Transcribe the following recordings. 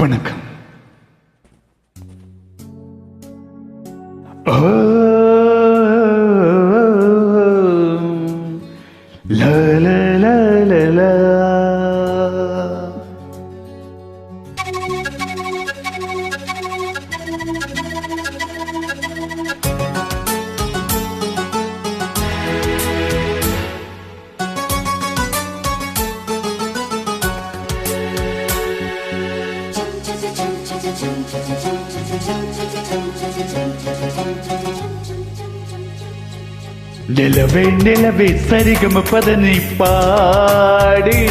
வணக்கம் ஓ, லா, லா, லா, லா, நிலவே நிலவே சரிகம பதனை பாடு.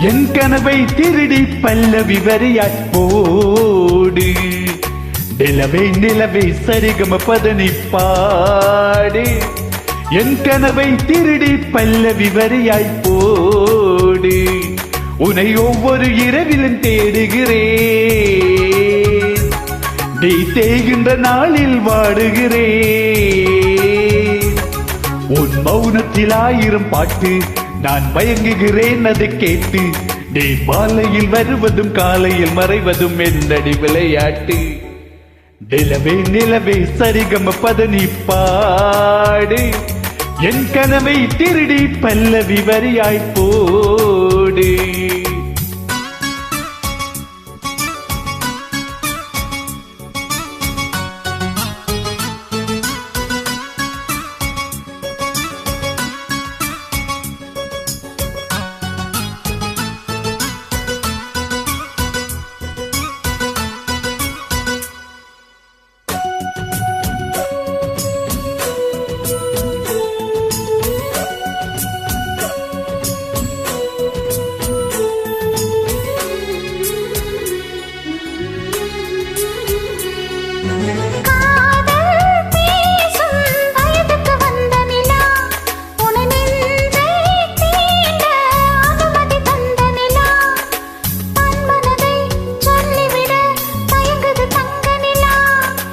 என் கனவை திருடி பல்லவி வரியாய் போடு. நிலவே நிலவே சரிகம பதனை பாடு. என் கனவை திருடி பல்லவி வரியாய் போடு. உனை ஒவ்வொரு இரவிலும் தேடுகிறேன். நீ தேய்கின்ற நாளில் வாடுகிறேன். உன் மௌனத்தில் ஆயிரம் பாட்டு நான் மயங்குகிறேன் அது கேட்டு. நீ மாலையில் வருவதும் காலையில் மறைவதும் என்னடி விளையாட்டு. நிலவே நிலவே சரிகம பதனி பாடு. என் கனவை திருடி பல்லவி வரியாய் போடு.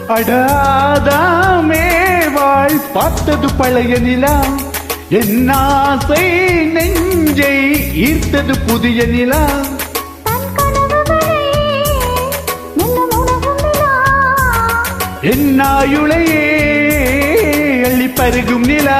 அடாதாமே வாழ் பார்த்தது பழைய நிலா. என் ஆசை நெஞ்சை ஈர்த்தது புதிய நிலா. என் ஆயுளையே அள்ளி பருகும் நிலா.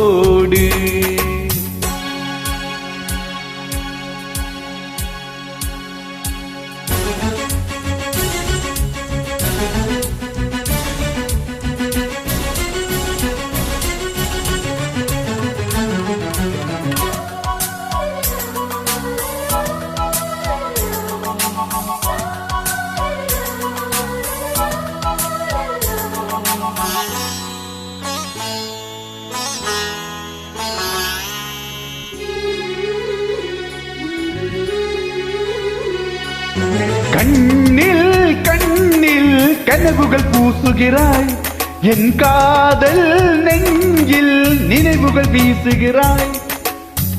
கண்ணில் கண்ணில் கனவுகள் பூசுகிறாய். என் காதல் நெஞ்சில் நினைவுகள் வீசுகிறாய்.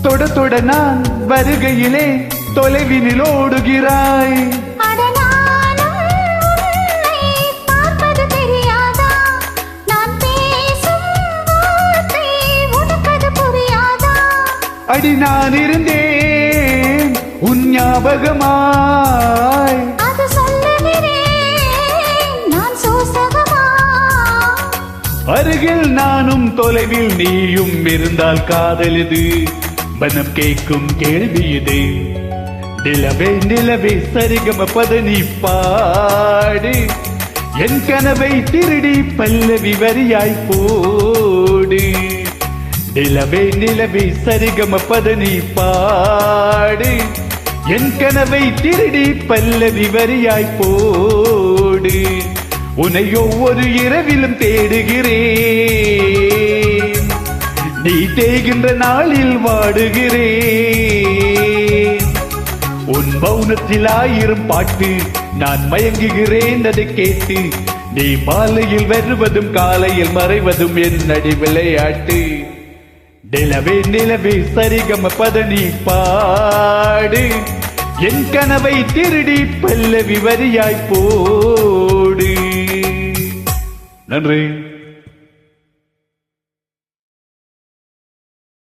தொட தொட நான் வருகையிலே தொலைவினில் ஓடுகிறாய். அடி நான் இருந்தேன். உன் ஞாபகமாய். அருகில் நானும் தொலைவில் நீயும் இருந்தால் காதல் இது. மனம் கேட்கும் கேள்வி இது. நிலவே நிலவே சரிகம பதனி பாடு. என் கனவை திருடி பல்லவி வரியாய் போடு. நிலவே நிலவே சரிகம பதனி பாடு. என் கனவை திருடி பல்லவி வரியாய் போடு. உன்னை ஒவ்வொரு இரவிலும் தேடுகிறேன். நீ தேய்கின்ற நாளில் வாடுகிறேன். உன் மௌனத்தில் ஆயிரம் பாட்டு நான் மயங்குகிறேன் அதை கேட்டு. நீ மாலையில் வருவதும் காலையில் மறைவதும் என்னடி விளையாட்டு நிலவே நிலவே சரிகம பதனி பாடு. என் கனவை திருடி பல்லவி வரியாய் போடு. நன்றி.